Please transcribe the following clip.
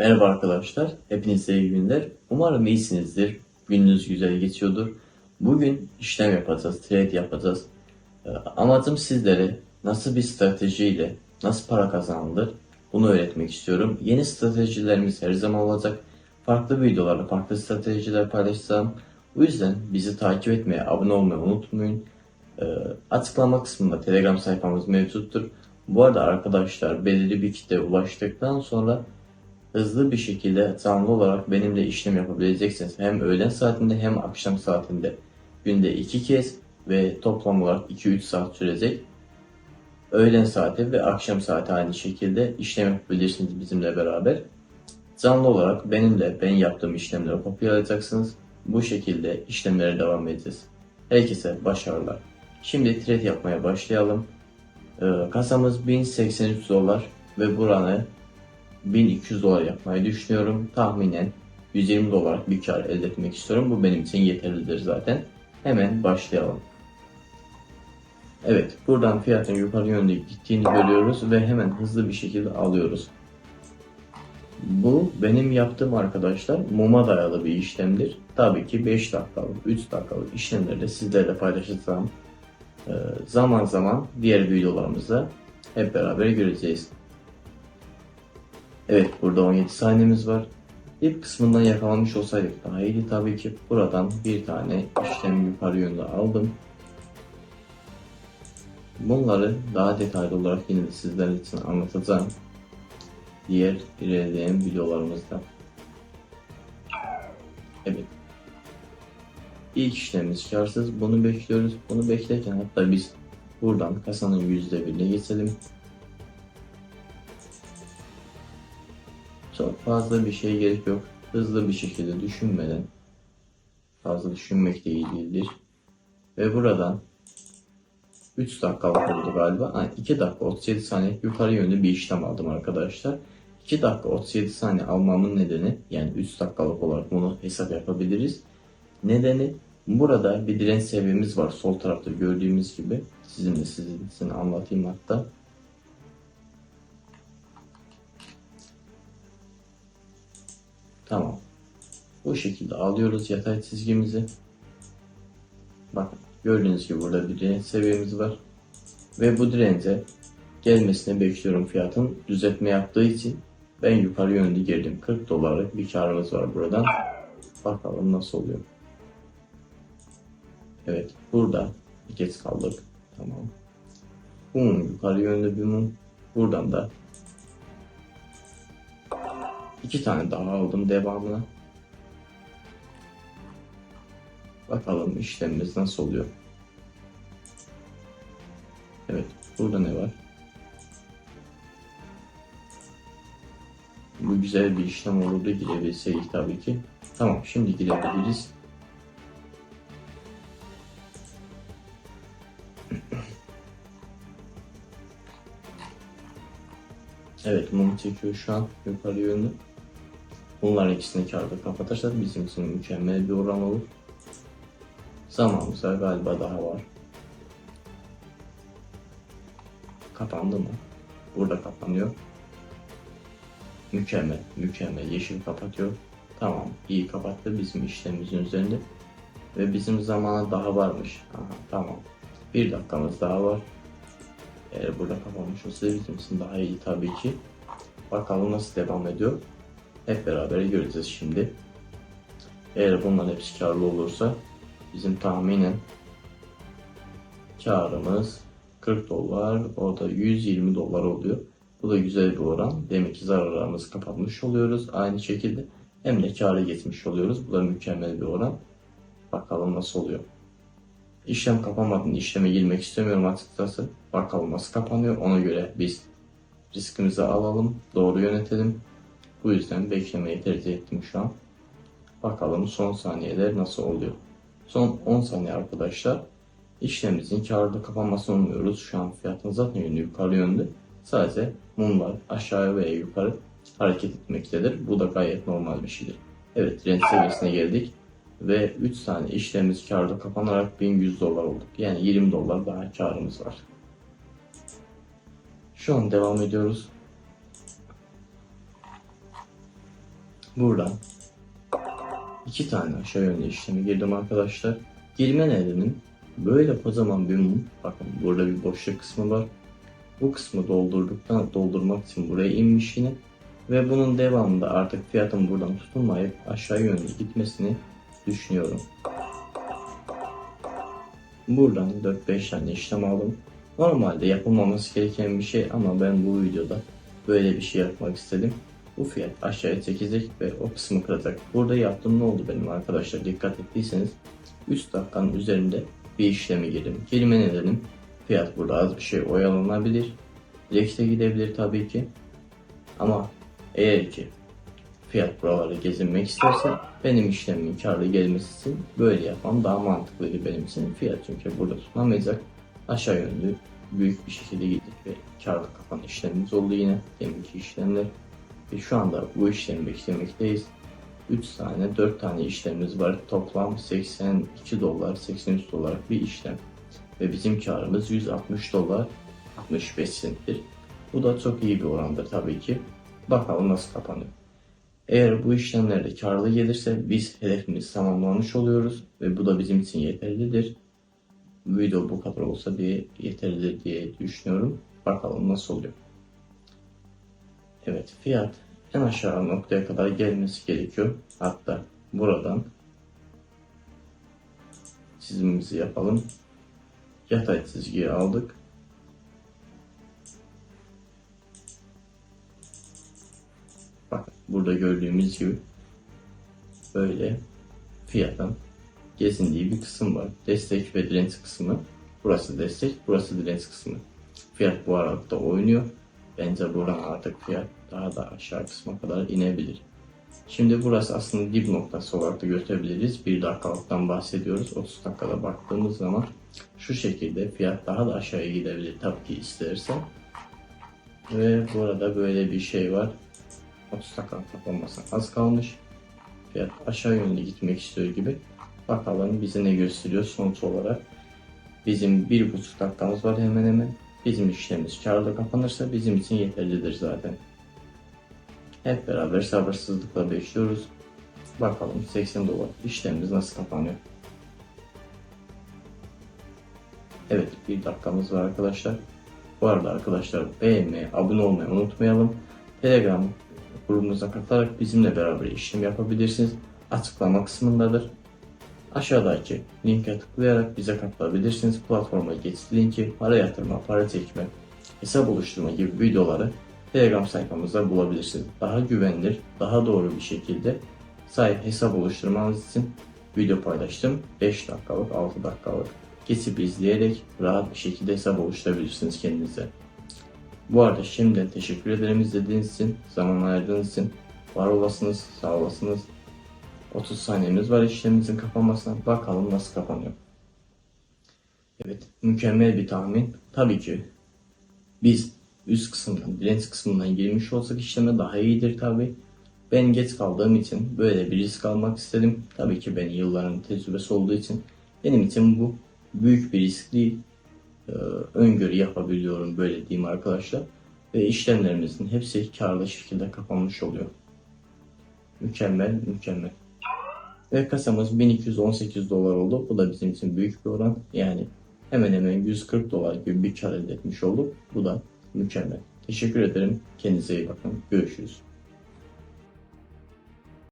Merhaba arkadaşlar, hepinize iyi günler. Umarım iyisinizdir, gününüz güzel geçiyordur. Bugün işlem yapacağız, trade yapacağız. Ee, Amacım sizlere nasıl bir stratejiyle nasıl para kazanılır bunu öğretmek istiyorum. Yeni stratejilerimiz her zaman olacak. Farklı videolarla farklı stratejiler paylaşacağım. Bu yüzden bizi takip etmeye, abone olmayı unutmayın. Ee, Açıklama kısmında Telegram sayfamız mevcuttur. Bu arada arkadaşlar belirli bir kitle ulaştıktan sonra hızlı bir şekilde canlı olarak benimle işlem yapabileceksiniz. Hem öğlen saatinde hem akşam saatinde günde iki kez ve toplam olarak 2-3 saat sürecek. Öğlen saati ve akşam saati aynı şekilde işlem yapabilirsiniz bizimle beraber. Canlı olarak benimle ben yaptığım işlemleri kopyalayacaksınız. Bu şekilde işlemlere devam edeceğiz. Herkese başarılar. Şimdi trade yapmaya başlayalım. Ee, kasamız 1083 dolar ve buranı 1200 dolar yapmayı düşünüyorum. Tahminen 120 dolar bir kar elde etmek istiyorum. Bu benim için yeterlidir zaten. Hemen başlayalım. Evet, buradan fiyatın yukarı yönde gittiğini görüyoruz ve hemen hızlı bir şekilde alıyoruz. Bu benim yaptığım arkadaşlar muma dayalı bir işlemdir. Tabii ki 5 dakikalık, 3 dakikalık işlemleri de sizlerle paylaşacağım. Ee, zaman zaman diğer videolarımızda hep beraber göreceğiz. Evet burada 17 saniyemiz var. İlk kısmından yakalamış olsaydık daha iyiydi tabii ki. Buradan bir tane işlem yukarı yönde aldım. Bunları daha detaylı olarak yine de sizler için anlatacağım. Diğer ilerleyen videolarımızda. Evet. İlk işlemimiz karsız. Bunu bekliyoruz. Bunu beklerken hatta biz buradan kasanın %1'ine geçelim. Çok fazla bir şey gerek yok. Hızlı bir şekilde düşünmeden fazla düşünmek de iyi değildir. Ve buradan 3 dakikalık oldu galiba. Ha, 2 dakika 37 saniye yukarı yönlü bir işlem aldım arkadaşlar. 2 dakika 37 saniye almamın nedeni yani 3 dakikalık olarak bunu hesap yapabiliriz. Nedeni burada bir direnç seviyemiz var sol tarafta gördüğümüz gibi. Sizin için anlatayım hatta. Tamam. Bu şekilde alıyoruz yatay çizgimizi. Bakın gördüğünüz gibi burada bir direnç seviyemiz var. Ve bu dirence gelmesini bekliyorum fiyatın. Düzeltme yaptığı için ben yukarı yönlü girdim. 40 dolarlık bir karımız var buradan. Bakalım nasıl oluyor. Evet burada kez kaldık. Tamam. Bu mum yukarı yönlü bir mum. Buradan da iki tane daha aldım devamına. Bakalım işlemimiz nasıl oluyor. Evet, burada ne var? Bu güzel bir işlem olurdu girebilseydik tabii ki. Tamam, şimdi girebiliriz. Evet, mum çekiyor şu an yukarı yönlü. Bunların ikisini kağıda kapatırsak bizim için mükemmel bir oran olur. Zamanımızda galiba daha var. Kapandı mı? Burada kapanıyor. Mükemmel, mükemmel. Yeşil kapatıyor. Tamam, iyi kapattı bizim işlemimizin üzerinde. Ve bizim zamana daha varmış. Aha, tamam. Bir dakikamız daha var. Eğer burada kapanmış olsaydı bizim için daha iyi tabii ki. Bakalım nasıl devam ediyor. Hep beraber göreceğiz şimdi. Eğer bunların hepsi karlı olursa bizim tahminen karımız 40 dolar, orada 120 dolar oluyor. Bu da güzel bir oran. Demek ki zararlarımızı kapatmış oluyoruz. Aynı şekilde hem de kâra geçmiş oluyoruz. Bu da mükemmel bir oran. Bakalım nasıl oluyor. İşlem kapanmadan işleme girmek istemiyorum açıkçası. Bakalım nasıl kapanıyor. Ona göre biz riskimizi alalım, doğru yönetelim. Bu yüzden beklemeyi tercih ettim şu an. Bakalım son saniyeler nasıl oluyor. Son 10 saniye arkadaşlar. İşlemimizin karda kapanmasını umuyoruz. Şu an fiyatın zaten yönü yukarı yönde. Sadece mumlar aşağıya veya yukarı hareket etmektedir. Bu da gayet normal bir şeydir. Evet direnç seviyesine geldik. Ve 3 tane işlemimiz karda kapanarak 1100 dolar olduk. Yani 20 dolar daha karımız var. Şu an devam ediyoruz. Buradan iki tane aşağı yönlü işlemi girdim arkadaşlar. Girme nedenim böyle kocaman bir mum. Bakın burada bir boşluk kısmı var. Bu kısmı doldurduktan doldurmak için buraya inmiş yine. Ve bunun devamında artık fiyatın buradan tutulmayıp aşağı yönlü gitmesini düşünüyorum. Buradan 4-5 tane işlem aldım. Normalde yapılmaması gereken bir şey ama ben bu videoda böyle bir şey yapmak istedim. Bu fiyat aşağıya çekecek ve o kısmı kıracak. Burada yaptığım ne oldu benim arkadaşlar dikkat ettiyseniz 3 dakikanın üzerinde bir işlemi girdim. Kelime nedenim fiyat burada az bir şey oyalanabilir. Lekte gidebilir tabii ki. Ama eğer ki fiyat buraları gezinmek isterse benim işlemimin karlı gelmesi için böyle yapmam daha mantıklıydı benim için. Fiyat çünkü burada tutunamayacak. Aşağı yönlü büyük bir şekilde gidip ve karlı kapan işlemimiz oldu yine. Deminki işlemler. Ve şu anda bu işlemi beklemekteyiz. 3 tane 4 tane işlemimiz var. Toplam 82 dolar 83 dolar bir işlem. Ve bizim karımız 160 dolar 65 centtir. Bu da çok iyi bir orandır tabii ki. Bakalım nasıl kapanıyor. Eğer bu işlemlerde karlı gelirse biz hedefimiz tamamlamış oluyoruz ve bu da bizim için yeterlidir. Video bu kadar olsa diye yeterlidir diye düşünüyorum. Bakalım nasıl oluyor. Evet fiyat en aşağı noktaya kadar gelmesi gerekiyor. Hatta buradan çizimimizi yapalım. Yatay çizgiyi aldık. Bakın burada gördüğümüz gibi böyle fiyatın gezindiği bir kısım var. Destek ve direnç kısmı. Burası destek, burası direnç kısmı. Fiyat bu arada oynuyor. Bence buradan artık fiyat daha da aşağı kısma kadar inebilir. Şimdi burası aslında dip noktası olarak da gösterebiliriz. Bir dakikalıktan bahsediyoruz. 30 dakikada baktığımız zaman şu şekilde fiyat daha da aşağıya gidebilir tabii ki isterse. Ve burada böyle bir şey var. 30 dakika kapanmasına az kalmış. Fiyat aşağı yönlü gitmek istiyor gibi. Bakalım bize ne gösteriyor sonuç olarak. Bizim bir buçuk dakikamız var hemen hemen. Bizim işlemimiz karlı kapanırsa bizim için yeterlidir zaten. Hep beraber sabırsızlıkla bekliyoruz. Bakalım 80 dolar işlemimiz nasıl kapanıyor. Evet bir dakikamız var arkadaşlar. Bu arada arkadaşlar beğenmeyi, abone olmayı unutmayalım. Telegram grubumuza katılarak bizimle beraber işlem yapabilirsiniz. Açıklama kısmındadır. Aşağıdaki linke tıklayarak bize katılabilirsiniz. Platforma geçiş linki, para yatırma, para çekme, hesap oluşturma gibi videoları Telegram sayfamızda bulabilirsiniz. Daha güvenilir, daha doğru bir şekilde sahip hesap oluşturmanız için video paylaştım. 5 dakikalık, 6 dakikalık kesip izleyerek rahat bir şekilde hesap oluşturabilirsiniz kendinize. Bu arada şimdiden teşekkür ederim izlediğiniz için, zaman ayırdığınız için. Var olasınız, sağ olasınız. 30 saniyemiz var işlemimizin kapanmasına. Bakalım nasıl kapanıyor. Evet, mükemmel bir tahmin. Tabii ki biz üst kısımdan, direnç kısmından girmiş olsak işleme daha iyidir tabii. Ben geç kaldığım için böyle bir risk almak istedim. Tabii ki ben yılların tecrübesi olduğu için benim için bu büyük bir risk değil. Ee, öngörü yapabiliyorum böyle diyeyim arkadaşlar. Ve işlemlerimizin hepsi karlı şekilde kapanmış oluyor. Mükemmel, mükemmel. Ve kasamız 1218 dolar oldu. Bu da bizim için büyük bir oran. Yani hemen hemen 140 dolar gibi bir kar elde etmiş olduk. Bu da mükemmel. Teşekkür ederim. Kendinize iyi bakın. Görüşürüz.